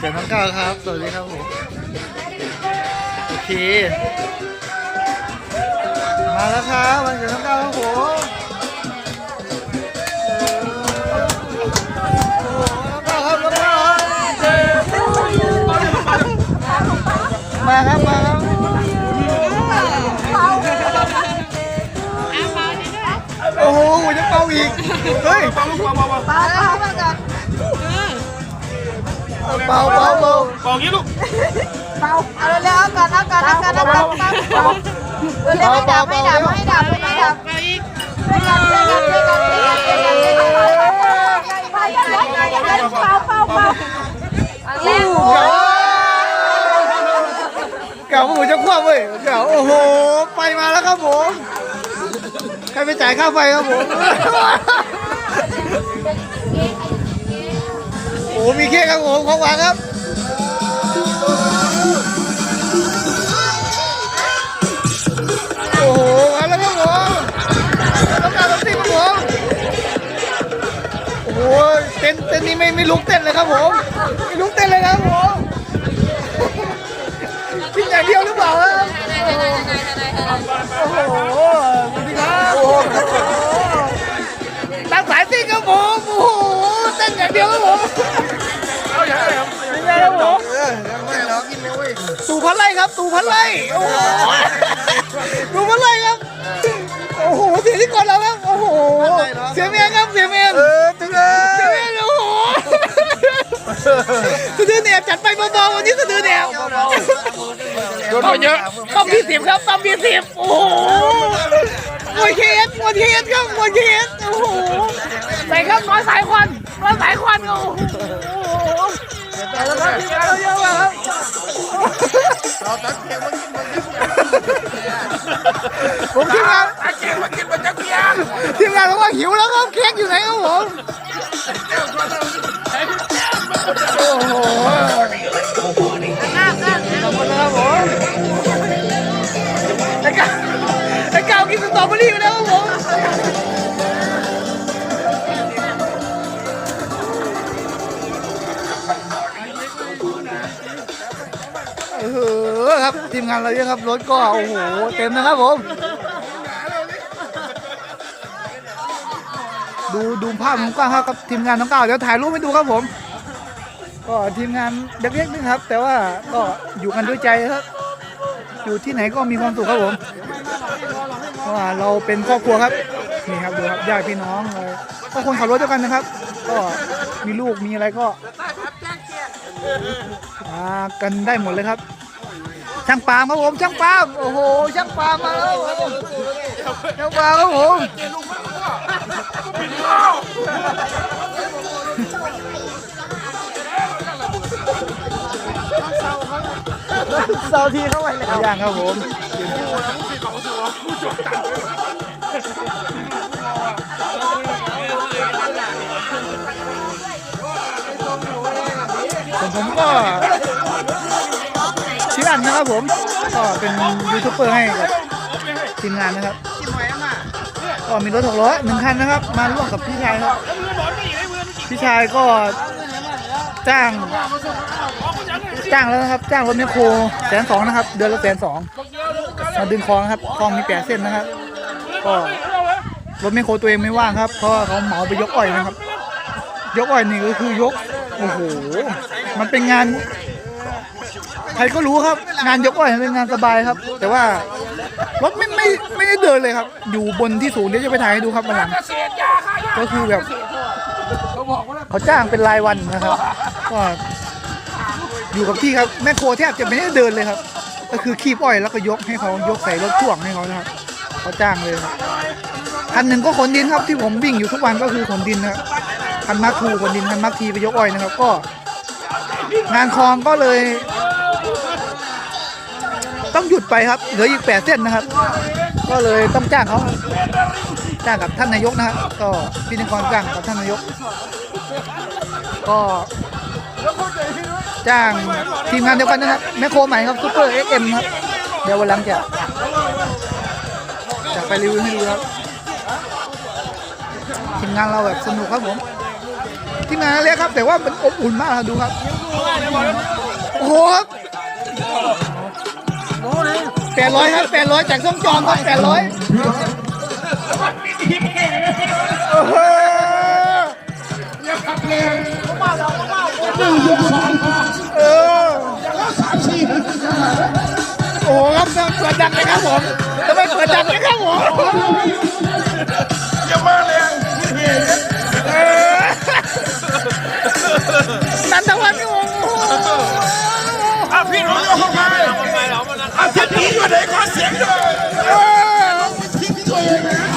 เดี๋ยวน้องก้าวครับ สวัสดีครับผม โอเค มาแล้วครับวันเกิดน้องก้าวครับผมเก้าครับน้องก้าวครับมาครับ มาครับโอ้โหจะเป่าอีก เฮ้ยเป่าลูกเป่าเป่าเป่าเปล่าเปล่าเปล่าก่อน เป่าเป่าเป่าเป่าอย่างนี้ลูกเปล่าเอาเร็วๆเอาก่อนเอาก่อนเอาก่อนเอาก่อนเปล่าเร็วๆให้ดับให้ดับให้ดับให้ดับช่วยกันช่วยกันช่วยกันช่วยกันช่วยกันช่วยกันเปล่าเปล่าเปล่าเร็วเก่าเก่าผมจะคว้าเว้ยเก่าโอ้โหไปมาแล้วครับผมใครไปจ่ายค่าไฟครับผมโอ้มีเค้กครับผมของหวานครับโอ้โหมาแล้วครับผมต้องการต้องตีครับผมโอ้โหเต้นเต้นนี้ไม่ไม่ลุกเต้นเลยครับผมไม่ลุกเต้นเลยครับผม พันไล่ครับตู่พันไล่โอ้โหตู่พันไล่ครับ โอ้โห เสียที่ก่อนเราครับ โอ้โห เสียเมียครับ เสียเมียเออถึงเลยเสียเมียโอ้โหสะดือแหนบจัดไปเบาๆวันนี้สะดือแหนบโดนมาเยอะต้องมีสิบครับต้องมีสิบโอ้โหมวยเคสมวยเคสครับมวยเคสโอ้โหใส่ครับน้อยสายควันน้อยสายควันโอ้โห แล้วครับทีมงานเราเยอะมากครับผมทีมงานอาเจียนมากินมาจากเพียงทีมงานบอกว่าหิวแล้วครับเค้กอยู่ไหนครับผมโอ้โหขอบคุณนะครับผมไอ้ก้าวไอ้ก้าวกินสตรอเบอรี่ไปแล้วครับผม ทีมงานเราเยอะครับรถก็โอ้โหเต็มนะครับผม ดูดูภาพมุมกว้างครับกับทีมงานน้องก้าวเดี๋ยวถ่ายรูปให้ดูครับผม ก็ทีมงานเล็กๆนึงครับ แต่ว่าก็อยู่กันด้วยใจครับ อยู่ที่ไหนก็มีความสุขครับผมเพราะว่าเราเป็นครอบครัวครับนี่ครับดูครับญาติพี่น้องเลยก็คนขับรถเด้วกันนะครับ ก็มีลูกมีอะไรก็มากันได้หมดเลยครับ ช่างปาล์มครับผมช่างปาล์มโอ้โหช่างปาล์มมาแล้วครับผมช่างปาล์มครับผมเสาทีเข้าไปแล้วย่างครับผมผมผมก็ ชื่ออันนะครับผม ก็เป็นยูทูบเบอร์ให้กับทีมงานนะครับ ก็มีรถหกล้อหนึ่งคันนะครับ มาร่วมกับพี่ชายครับ พี่ชายก็จ้างจ้างแล้วนะครับจ้างรถแมคโครแสนสองนะครับ เดือนละแสนสองมาดึงคลองครับคลองมีแปดเส้นนะครับ ก็รถแมคโครตัวเองไม่ว่างครับเพราะเขาเหมาไปยกอ้อยนะครับ ยกอ้อยนี่ก็คือยกโอ้โหมันเป็นงาน ครก็รู้ครับ งานยกอ้อยเป็นงานสบายครับ แต่ว่ารถไม่ไม่ไม่ได้เดินเลยครับ อยู่บนที่สูงเดี๋ยวจะไปถ่ายให้ดูครับวันหลัง ก็คือแบบเขาจ้างเป็นรายวันนะครับ ก็อยู่กับที่ครับแม่โครัวแทบจะไม่ได้เดินเลยครับ ก็คือคีบอ้อยแล้วก็ยกให้เขายกใส่รถพ่วงให้เขานะครับเขาจ้างเลยครับคันหนึ่งก็ขนดินครับที่ผมวิ่งอยู่ทุกวันก็คือขนดินนะครับคันมักทูขนดินคันมักทีไปยกอ้อยนะครับ ก็ งานคลองก็เลย ต้องหยุดไปครับเหลืออีกแปดเส้นนะครับ ก็เลยต้องจ้างเขาจ้างกับท่านนายกนะครับก็พี่นิกรจ้างกับท่านนายก ก็จ้างทีมงานเดียวกันนะครับแมคโครใหม่ครับซูเปอร์เอ็กเอ็มครับเดี๋ยววันหลังจะจะไปรีวิวให้ดูครับทีมงานเราแบบสนุกครับผมทีมงานเล็กครับ แต่ว่ามันอบอุ่นมากครับดูครับโอ้โหครับ แปดร้อยครับแปดร้อยจากช่องจอมครับแปดร้อยโอ้โหเออโอ้โหครับเปิดดังเลยครับผมทำไมเปิดดังเลยครับผมอย่ามาเลยเออนันทวันโอ้โห อะพี่น้องยกเข้าไป จะหนีอยู่ไหนขอเสียงด้วยเออเอา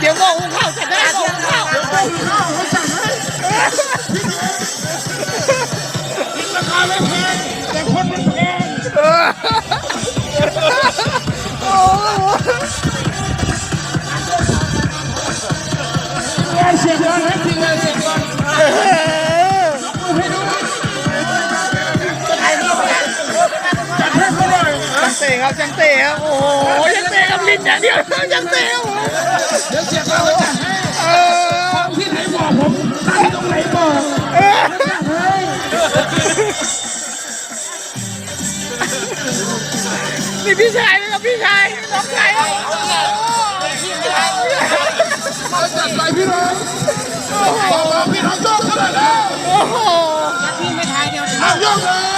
เดี๋ยวเดี๋ยวก็หุงข้าวเสร็จแล้หุงข้าวราคาไม่แพงแต่คนมันแพงเออโอ้โหเสียงดังให้ทีเลยเสีย ตะครับจังเตะครับโอ้โหจังเตะครับลิ้นอย่างเดียวจังเตะครับเดี๋ยวเสียงเราจะให้เออที่ไหนบอกผมตั้งตรงไหนบอกเออนี่พี่ชายนะครับพี่ชายน้องชายครับมาจัดไปพี่น้องบอกพี่น้องโยกกันเลยนะโอ้โหเอาโยกเลย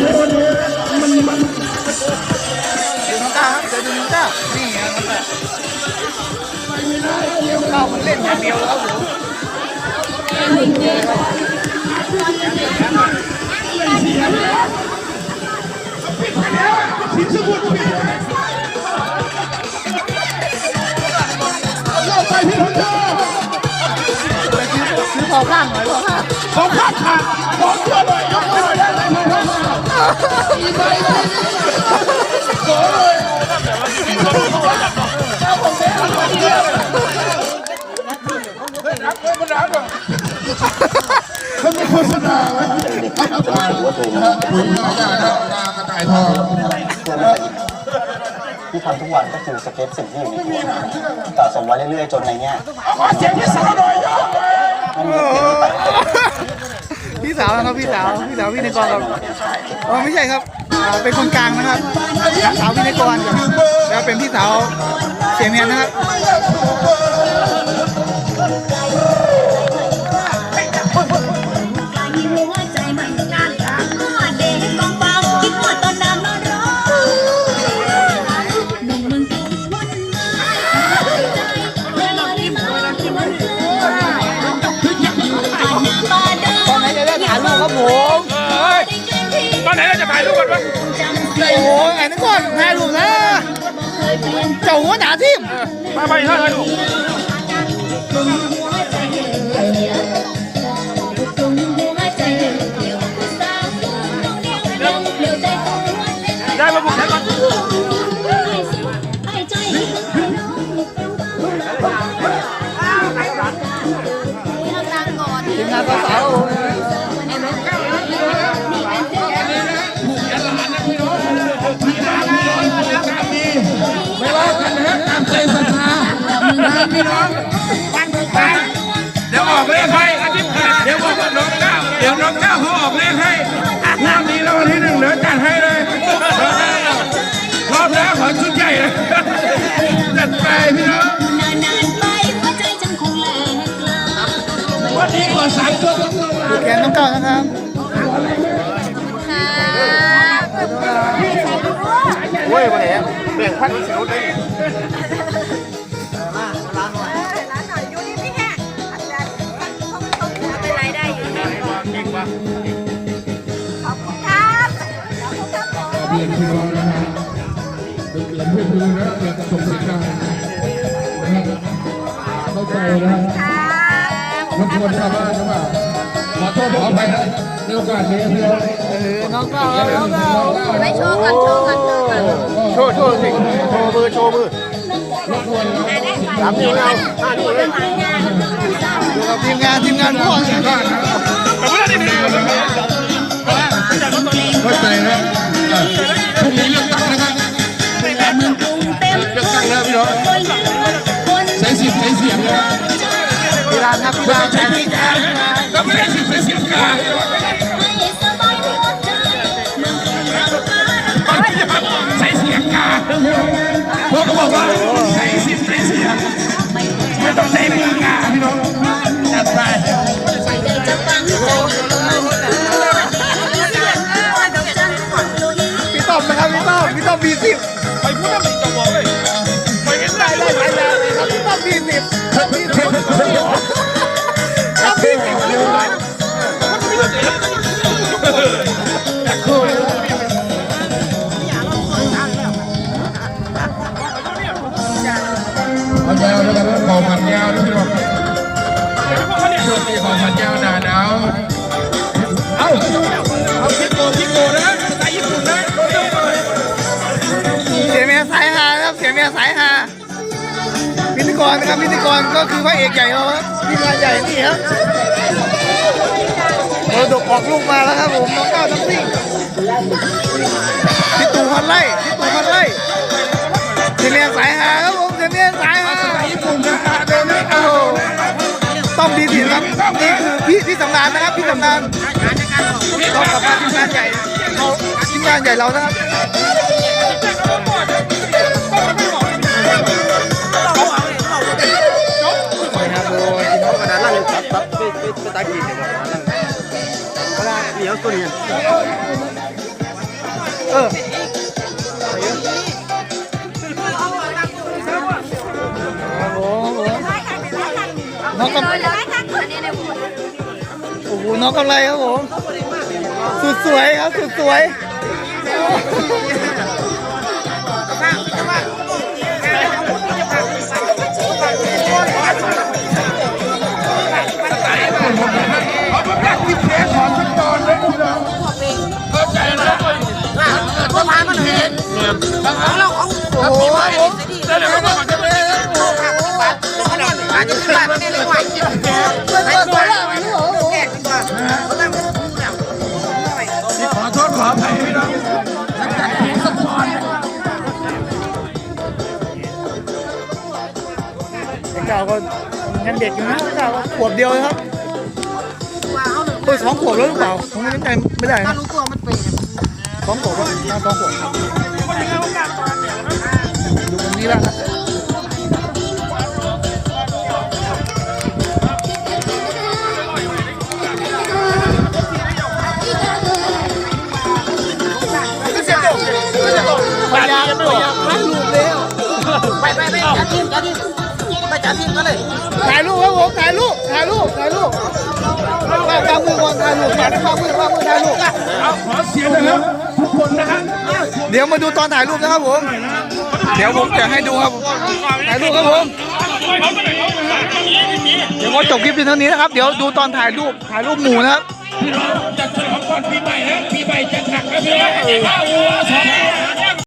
ใจผมเลยวันนี้มันมันดูน้องก้าวครับเดี๋ยวดูน้องก้าวนี่ครับน้องก้าวไปไม่ได้เดี๋ยวก้าวมันเล่นอย่างเดียวแล้วครับผมทิ้งสมุดปิดเลยเอาโยกไปพี่น้องโยกไปซื้อซื้อพอข้างหน่อยพอข้างของข้าขาดของตัวหน่อยยกไปหน่อยได้ไหมครับอีไป เลยโอ้ยเขามีโฆษณาไหมเอาไปคุณพ่อได้นะตากระต่ายทองที่ทำทุกวันก็คือสเก็ตสิ่งที่อยู่ในหัวสะสมไว้เรื่อยๆจนในเนี้ยเอาขอเสียงพี่สาวหน่อยยกไปไม่มีเก็บไป พี่สาวนะครับพี่สาวพี่สาวพี่ในกรครับ อ๋อไม่ใช่ครับอ่าเป็นคนกลางนะครับสาวพี่ในกรครับแล้วเป็นพี่สาวเสียเมียนนะครับหัวใจมันกันหัวเด็กกองเบาคิดว่าตอนน้ำนอนรอหนุ่มเมืองกรุงวุ่นวายใจเวลาที่มาที่มันเลื่อนมาเดินตอนไหนจะได้ถ่ายรูปครับผม อนไหนเราจะถ่ายรูปกันวะจำเสีโอ้ยโหไอ้นั่นก่อนถ่ายรูปนะเคยเปลี่ยนเจ้าหัวหนาทิมมาไปถ่ายรูป พี่น้องเดี๋ยวออกเลขให้อาทิตย์เดี๋ยวบอกว่าน้องก้าวเดี๋ยวน้องก้าวเขาออกเลขให้งวดนี้แล้ววันที่หนึ่งเดี๋ยวจัดให้เลยรอบแล้วขอชุดใหญ่เลยจัดไปพี่น้องนานๆไปหัวใจจังคงแหลกลานี้ก่อนสามตัวต้องลงดูแขนน้องเก้านะครับโอ้ยมาไหนแบ่งพันสิวได้ เรียนพี่น้องนะฮะเป็นเกียรติเพื่อนดูนะเกียรติส่งเสียงดังนะครับเข้าใจนะรบกวนชาวบ้านนะว่าขอโทษขออภัยนะในโอกาสนี้พี่น้องน้องเก้าครับน้องเก้าไปโชว์กันโชว์กันโชว์กันโชว์โชว์สิโชว์มือโชว์มือรบกวนสามนิ้วเอาห้านิ้วเลยทีมงานทีมงานพ่วงเนี่ยบ้านนะ พี่รานครับพี่รานใช้สิทธิ์ กรนะครับพิธีกรก็คือพระเอกใหญ่เราครับพิธีกรใหญ่นี่ครับโดดกออกลูกมาแล้วครับผมน้องก้าวน้องซิ่งพี่ตู่พันไล่พี่ตู่พันไล่เสียเมียสายฮาครับผมเสียเมียสายฮาญี่ปุ่นนะเดินไม่เอาต้องดีสิครับนี่คือพี่พี่สำนานนะครับพี่สำนานต้องกลับมาทีมงานใหญ่เขาทีมงานใหญ่เรานะครับากีดเนี่ยกระดานนั่งกระดานเหนียวตัวนี้เออครับผมน้องกำโอ้โหน้องกำไรครับผม สุดสวยครับ สุดสวย ยังเด็กอยู่นะเก่าก็ขวบเดียวเลยครับว่าเขาหนึ่งเฮ้ยสองขวบแล้วหรือเปล่าผมไม่แน่ใจไม่ได้ถ้านะรู้ตัวมันเป็นสองขวบว่าน่าสองขวบดูตรงนี้แล้วครับพยายามพยายามถ่ายรูปแล้วไปไปไปจัดทีมจัดทีม ไปจัดทีมกันเลยถ่ายรูปครับผมถ่ายรูปถ่ายรูปถ่ายรูปวางวางมือก่อนถ่ายรูปวางวางมือวางมือถ่ายรูปเอาขอเสียงนะครับทุกคนนะครับเดี๋ยวมาดูตอนถ่ายรูปนะครับผม เดี๋ยวผมจะให้ดูครับถ่ายรูปครับผมเดี๋ยวก็จบคลิปเพียงเท่านี้นะครับ เดี๋ยวดูตอนถ่ายรูปถ่ายรูปหมู่นะครับพี่น้องจะฉลองก่อนปีใหม่นะปีใหม่จะหนักนะพี่น้อง